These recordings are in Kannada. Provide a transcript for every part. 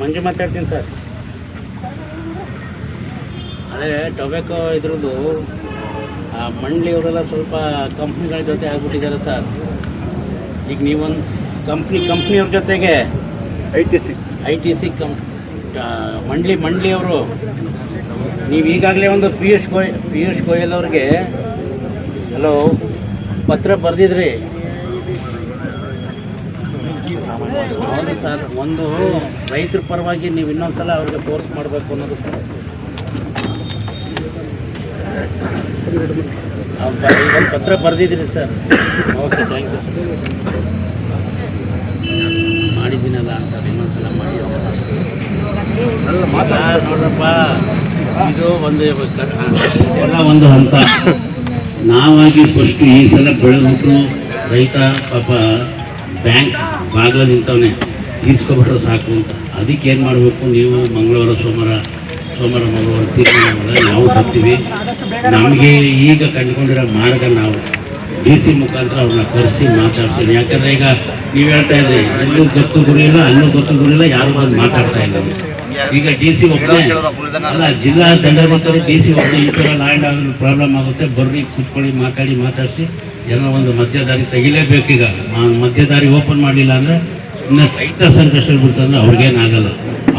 ಮಂಜು ಮಾತಾಡ್ತೀನಿ ಸರ್. ಅದೇ ಟೊಬ್ಯಾಕೋ ಇದ್ರದ್ದು ಆ ಮಂಡ್ಲಿ ಅವರೆಲ್ಲ ಸ್ವಲ್ಪ ಕಂಪ್ನಿಗಳ ಜೊತೆ ಆಗ್ಬಿಟ್ಟಿದ್ದಾರೆ ಸರ್. ಈಗ ನೀವೊಂದು ಕಂಪ್ನಿ ಕಂಪ್ನಿಯವ್ರ ಜೊತೆಗೆ I T C. I T C ಕಂಪ್ ಮಂಡ್ಲಿ ಮಂಡ್ಲಿಯವರು ನೀವು ಈಗಾಗಲೇ ಒಂದು ಪಿಯೂಷ್ ಗೋಯ್ ಪಿಯೂಷ್ ಗೋಯಲ್ ಅವ್ರಿಗೆ ಹಲೋ ಪತ್ರ ಬರೆದಿದ್ರಿ. ಹೌದು ಸರ್. ಒಂದು ರೈತರ ಪರವಾಗಿ ನೀವು ಇನ್ನೊಂದ್ಸಲ ಅವ್ರಿಗೆ ಫೋರ್ಸ್ ಮಾಡಬೇಕು ಅನ್ನೋದು ಸರ್. ಒಂದು ಪತ್ರ ಬರೆದಿದ್ರಿ ಸರ್. ಓಕೆ ಥ್ಯಾಂಕ್ ಯು ಮಾಡಿದ್ದೀನಲ್ಲ ಅಂತ ಇನ್ನೊಂದ್ಸಲ ಮಾಡಿ ಅಲ್ಲ, ನೋಡ್ರಪ್ಪ ಇದು ಒಂದು ಎಲ್ಲ ಒಂದು ಹಂತ. ನಾವಾಗಿ ಫಸ್ಟ್ ಈ ಸಲ ಬೆಳೆದ್ಬಿಟ್ಟು ರೈತ ಪಾಪ ಬ್ಯಾಂಕ್ ಬಾಗಿಲ ನಿಂತವನೆ, ತೀರ್ಸ್ಕೊಬಿಟ್ರೆ ಸಾಕು ಅಂತ. ಅದಕ್ಕೆ ಏನು ಮಾಡಬೇಕು ನೀವು ಮಂಗಳವಾರ, ಸೋಮವಾರ ಸೋಮವಾರ, ಮಂಗಳವಾರ ತೀರ್ಮಾನ ನಾವು ಬರ್ತೀವಿ ನಮಗೆ ಈಗ ಕಂಡುಕೊಂಡಿರೋ ಮಾರ್ಗ ನಾವು. ಡಿ ಸಿ ಮುಖಾಂತರ ಅವ್ರನ್ನ ಕರೆಸಿ ಮಾತಾಡ್ತೀನಿ. ಯಾಕಂದ್ರೆ ಈಗ ನೀವು ಹೇಳ್ತಾ ಇದ್ರಿ ಎಲ್ಲೂ ಗೊತ್ತು ಗುರಿಲ್ಲ ಅಲ್ಲೂ ಗೊತ್ತು ಗುರಿಲ್ಲ ಯಾರು ಬಂದು ಮಾತಾಡ್ತಾ ಇಲ್ಲ. ಈಗ ಡಿ ಸಿ ಒಬ್ಬನೇ ಅಲ್ಲ, ಜಿಲ್ಲಾ ದಂಡಾಧಿಕಾರಿ ಡಿ ಸಿ ಒಬ್ಬನೇ ಈ ಥರ ಲ್ಯಾಂಡ್ ಆಗಲು ಪ್ರಾಬ್ಲಮ್ ಆಗುತ್ತೆ, ಬರ್ರಿ, ಕೂತ್ಕೊಳ್ಳಿ, ಮಾತಾಡಿ, ಮಾತಾಡಿಸಿ ಏನೋ ಒಂದು ಮಧ್ಯದಾರಿ ತೆಗಿಲೇಬೇಕೀಗ ಮಧ್ಯದಾರಿ ಓಪನ್ ಮಾಡಲಿಲ್ಲ ಅಂದರೆ ಇನ್ನು ರೈತ ಸಂಕಷ್ಟ ಬಿಡ್ತಂದ್ರೆ ಅವ್ರಿಗೇನಾಗಲ್ಲ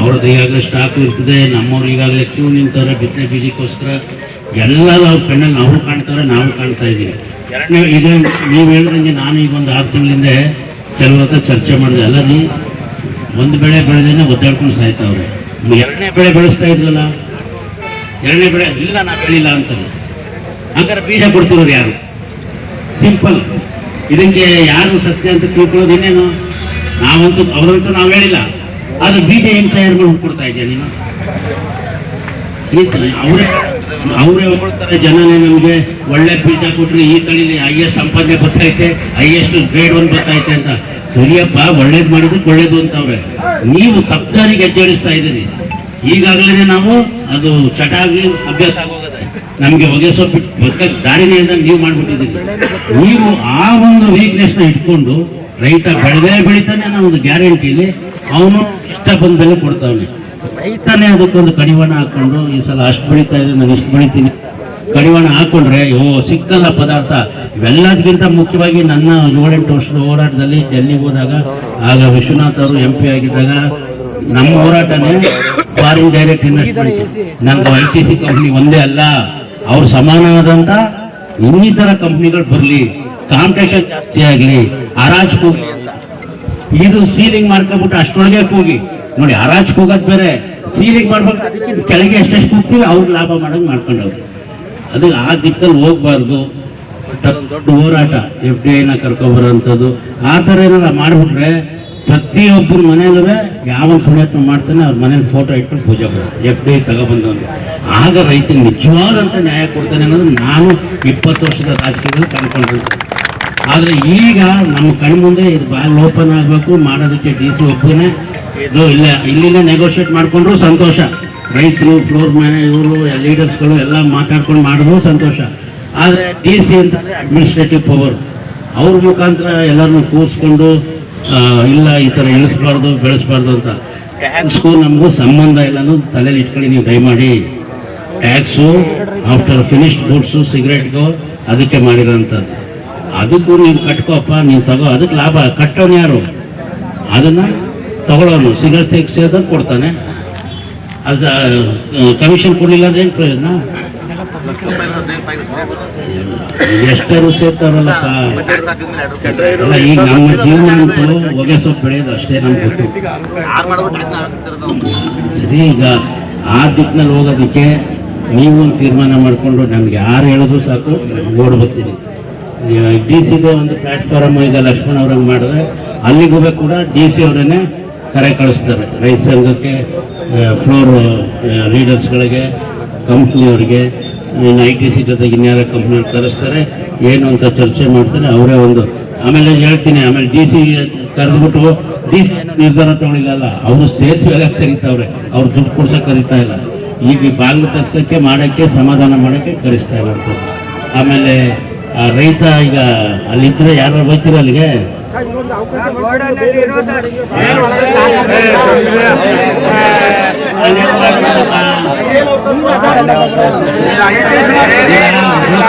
ಅವ್ರದ್ದು ಈಗಾಗಲೇ ಸ್ಟಾಕ್ ಇರ್ತದೆ, ನಮ್ಮವ್ರು ಈಗಾಗಲೇ ಕ್ಯೂ ನಿಂತಾರೆ ಬಿತ್ತನೆ ಬೀಜಕ್ಕೋಸ್ಕರ ಎಲ್ಲರೂ ಅವ್ರ ಕಣ್ಣಲ್ಲಿ ನಾವು ಕಾಣ್ತಾರೆ, ನಾವು ಕಾಣ್ತಾ ಇದ್ದೀವಿ. ಎರಡನೇ ಇದು ನೀವು ಹೇಳಿದಂಗೆ ನಾನು ಈಗ ಒಂದು ಆರು ತಿಂಗಳಿಂದ ಕೆಲವ್ರ ಹತ್ರ ಚರ್ಚೆ ಮಾಡಿದೆ. ಅಲ್ಲ ನೀ ಒಂದು ಬೆಳೆ ಬೆಳೆದೇನೆ ಒದ್ದಾಡ್ಕೊಂಡು ಸಾಯ್ತಾವ್ರೆ. ಎರಡನೇ ಬೆಳೆ ಬೆಳೆಸ್ತಾ ಇದ್ರಲ್ಲ ಎರಡನೇ ಬೆಳೆ ಇಲ್ಲ ನಾ ಬೆಳಿಲ್ಲ ಅಂತಾರೆ ಹಂಗಾರೆ ಬೀಜ ಕೊಡ್ತಿರೋರು ಯಾರು? ಸಿಂಪಲ್. ಇದಕ್ಕೆ ಯಾರು ಸಸ್ಯ ಅಂತ ತಿಳ್ಕೊಳ್ಳೋದು ಇನ್ನೇನು? ನಾವಂತೂ ಅವರಂತೂ ನಾವು ಹೇಳಿಲ್ಲ. ಆದ್ರೆ ಬೀಜ ಏನು ತಯಾರು ಮಾಡಿ ಕೊಡ್ತಾ ಇದೆಯಾ ನೀನು? ಅವರೇ ಅವರೇ ಹೇಳ್ಕೊಳ್ತಾರೆ, ಜನನೇ ನಮಗೆ ಒಳ್ಳೆ ಬೀಜ ಕೊಟ್ರಿ ಈ ತಳಿಲಿ ಹೈಯೆಸ್ಟ್ ಸಂಪಾದನೆ ಬರ್ತೈತೆ ಹೈಯೆಸ್ಟ್ ಗ್ರೇಡ್ ಒನ್ ಬರ್ತೈತೆ ಅಂತ. ಸರಿಯಪ್ಪ, ಒಳ್ಳೇದು ಮಾಡಿದಕ್ಕೆ ಒಳ್ಳೇದು ಅಂತವ್ರೆ ನೀವು ತಪ್ಪದಾರಿಗೆ ಹೆಜ್ಜೆಡಿಸ್ತಾ ಇದ್ದೀರಿ. ಈಗಾಗಲೇ ನಾವು ಅದು ಚಟಾಗಿ ಅಭ್ಯಾಸ ಆಗೋಗದೆ. ನಮಗೆ ಒಗೆಸೋ ಬಿಟ್ಟು ಬದುಕಕ್ಕೆ ದಾರಿನೇ ಅಂತ ನೀವು ಮಾಡಿಬಿಟ್ಟಿದ್ದೀರಿ. ನೀವು ಆ ಒಂದು ವೀಕ್ನೆಸ್ನ ಇಟ್ಕೊಂಡು ರೈತ ಬೆಳೆದೇ ಬೆಳಿತಾನೆ ಅನ್ನೋ ಒಂದು ಗ್ಯಾರಂಟಿಲಿ ಅವನು ಇಷ್ಟ ಬಂದಲ್ಲಿ ಕೊಡ್ತಾವನೆ. ರೈತನೇ ಅದಕ್ಕೊಂದು ಕಡಿವಾಣ ಹಾಕೊಂಡು ಈ ಸಲ ಅಷ್ಟು ಬೆಳೀತಾ ಇದೆ ನಾನು ಇಷ್ಟು ಬೆಳಿತೀನಿ. ಕಡಿವಾಣ ಹಾಕೊಂಡ್ರೆ ಓ ಸಿಕ್ಕಲ್ಲ ಪದಾರ್ಥ. ಇವೆಲ್ಲದಕ್ಕಿಂತ ಮುಖ್ಯವಾಗಿ ನನ್ನ ಏಳೆಂಟು ವರ್ಷದ ಹೋರಾಟದಲ್ಲಿ ಡೆಲ್ಲಿಗೆ ಹೋದಾಗ ಆಗ ವಿಶ್ವನಾಥ್ ಅವರು ಎಂ ಪಿ ಆಗಿದ್ದಾಗ ನಮ್ಮ ಹೋರಾಟನೇ ಫಾರಿನ್ ಡೈರೆಕ್ಟ್ ಇನ್ವೆಸ್ಟ್ಮೆಂಟ್ ನಮ್ಮ ಐ ಟಿ ಸಿ ಕಂಪ್ನಿ ಒಂದೇ ಅಲ್ಲ ಅವ್ರು ಸಮಾನವಾದಂಥ ಇನ್ನಿತರ ಕಂಪ್ನಿಗಳು ಬರಲಿ. ಕಾಂಪಿಟೇಷನ್ ಜಾಸ್ತಿ ಆಗಲಿ. ಅರಾಜ್ ಕೂಗಿ ಇದು ಸೀಲಿಂಗ್ ಮಾಡ್ಕೊಬಿಟ್ಟು ಅಷ್ಟೊಳಗೆ ಕೂಗಿ. ನೋಡಿ ಹರಾಜ್ ಹೋಗೋದು ಬೇರೆ ಸೀರೆಗೆ ಮಾಡ್ಬೇಕು ಅದಕ್ಕಿಂತ ಕೆಳಗೆ ಎಷ್ಟೆಷ್ಟು ಕೂಗ್ತೀವಿ ಅವ್ರಿಗೆ ಲಾಭ ಮಾಡೋದು ಮಾಡ್ಕೊಂಡವ್ರು. ಅದು ಆ ದಿಕ್ಕಲ್ಲಿ ಹೋಗ್ಬಾರ್ದು. ದೊಡ್ಡ ಹೋರಾಟ ಎಫ್ ಡಿ ಐನ ಕರ್ಕೊಬರೋಂಥದ್ದು. ಆ ಥರ ಏನಾರ ಮಾಡಿಬಿಟ್ರೆ ಪ್ರತಿಯೊಬ್ಬರ ಮನೆಯಲ್ಲೂ ಯಾವ ಪ್ರಯತ್ನ ಮಾಡ್ತಾನೆ ಅವ್ರ ಮನೇಲಿ ಫೋಟೋ ಇಟ್ಕೊಂಡು ಪೂಜೆ ಮಾಡೋದು ಎಫ್ ಡಿ ಐ ತಗೊಬಂದವನು. ಆಗ ರೈತನಿಗೆ ನಿಜವಾದಂಥ ನ್ಯಾಯ ಕೊಡ್ತಾನೆ ಅನ್ನೋದು ನಾನು ಇಪ್ಪತ್ತು ವರ್ಷದ ರಾಜಕೀಯದಲ್ಲಿ ಕಂಡುಕೊಂಡಿದ್ದೀನಿ ಆದ್ರೆ ಈಗ ನಮ್ಮ ಕಣ್ಮುಂದೆ ಇದು ಬಾಲ್ ಓಪನ್ ಆಗಬೇಕು, ಮಾಡೋದಕ್ಕೆ ಡಿ ಸಿ ಒಬ್ಬನೇ ಇದು ಇಲ್ಲ, ಇಲ್ಲಿಂದ ನೆಗೋಷಿಯೇಟ್ ಮಾಡ್ಕೊಂಡ್ರು ಸಂತೋಷ. ರೈತರು ಫ್ಲೋರ್ ಮ್ಯಾನ್ ಇವರು ಲೀಡರ್ಸ್ಗಳು ಎಲ್ಲ ಮಾತಾಡ್ಕೊಂಡು ಮಾಡಿದ್ರು ಸಂತೋಷ. ಆದರೆ ಡಿ ಸಿ ಅಂತಂದರೆ ಅಡ್ಮಿನಿಸ್ಟ್ರೇಟಿವ್ ಪವರ್ ಅವ್ರ ಮುಖಾಂತರ ಎಲ್ಲರನ್ನು ಕೂರಿಸ್ಕೊಂಡು ಇಲ್ಲ, ಈ ಥರ ಇಳಿಸ್ಬಾರ್ದು, ಬೆಳೆಸ್ಬಾರ್ದು ಅಂತ. ಟ್ಯಾಕ್ಸ್ಗೂ ನಮಗೂ ಸಂಬಂಧ ಇಲ್ಲ ಅನ್ನೋದು ತಲೆಯಲ್ಲಿ ಇಟ್ಕೊಳ್ಳಿ, ನೀವು ದಯಮಾಡಿ. ಟ್ಯಾಕ್ಸು ಆಫ್ಟರ್ ಫಿನಿಶ್ಡ್ ಗುಡ್ಸು ಸಿಗರೇಟ್ಗೂ ಅದಕ್ಕೆ ಮಾಡಿರೋಂಥದ್ದು. ಅದಕ್ಕೂ ನೀನು ಕಟ್ಕೋಪ್ಪ, ನೀನು ತಗೋ. ಅದಕ್ಕೆ ಲಾಭ. ಕಟ್ಟೋನು ಯಾರು? ಅದನ್ನು ತಗೊಳ್ಳೋನು. ಸಿಗರೆಟ್ ತೆಗ್ಸೋದಕ್ಕೆ ಕೊಡ್ತಾನೆ. ಅದು ಕಮಿಷನ್ ಕೊಡಲಿಲ್ಲ ಅಂದ್ರೆ ಏನು ಪ್ರಯೋಜನ? ಎಷ್ಟರು ಸೇರ್ತಾರಲ್ಲಪ್ಪ ಅಲ್ಲ, ಈಗ ನಮ್ಮ ಜೀವನ ಅಂತೂ ಹೊಗೆ ಸೊಪ್ಪು ಬೆಳೆಯೋದು ಅಷ್ಟೇ ನಮ್ಗೆ ಗೊತ್ತು. ಸರಿ, ಈಗ ಆ ದಿಕ್ಕಿನಲ್ಲಿ ಹೋಗೋದಕ್ಕೆ ನೀವು ಒಂದು ತೀರ್ಮಾನ ಮಾಡಿಕೊಂಡು ನಮ್ಗೆ ಯಾರು ಹೇಳಿದ್ರು ಸಾಕು, ಓಡ್ ಬರ್ತೀನಿ. ಡಿ ಸಿದೆ ಒಂದು ಪ್ಲಾಟ್ಫಾರಮ್ ಈಗ ಲಕ್ಷ್ಮಣ್ ಅವ್ರಂಗೆ ಮಾಡಿದ್ರೆ, ಅಲ್ಲಿಗೂ ಕೂಡ ಡಿ ಸಿ ಅವರನ್ನೇ ಕರೆ ಕಳಿಸ್ತಾರೆ. ರೈತ ಸಂಘಕ್ಕೆ ಫ್ಲೋರ್ ಲೀಡರ್ಸ್ಗಳಿಗೆ ಕಂಪ್ನಿಯವ್ರಿಗೆ ಇನ್ನು ಐ ಟಿ ಸಿ ಜೊತೆಗೆ ಇನ್ಯಾರ ಕಂಪ್ನಿಯವ್ರು ಕರೆಸ್ತಾರೆ, ಏನು ಅಂತ ಚರ್ಚೆ ಮಾಡ್ತಾರೆ, ಅವರೇ ಒಂದು, ಆಮೇಲೆ ಹೇಳ್ತೀನಿ, ಆಮೇಲೆ ಡಿ ಸಿ ಕರೆದ್ಬಿಟ್ಟು ಡಿ ಸಿ ನಿರ್ಧಾರ ತಗೊಳಿಲ್ಲ ಅವರು ಸೇತುವೆಗೆ ಕರೀತಾವ್ರೆ, ಅವ್ರು ದುಡ್ಡು ಕೊಡ್ಸೋಕೆ ಕರೀತಾ ಇಲ್ಲ. ಈಗ ಬಾಗಿಲು ತಗ್ಸೋಕ್ಕೆ, ಮಾಡೋಕ್ಕೆ, ಸಮಾಧಾನ ಮಾಡೋಕ್ಕೆ ಕರೆಸ್ತಾ ಇಲ್ಲ ಆಮೇಲೆ ರೈತ ಈಗ ಅಲ್ಲಿ ಅಲ್ಲಿದ್ರೆ ಯಾರು ಬರ್ತೀರ ಅಲ್ಲಿಗೆ?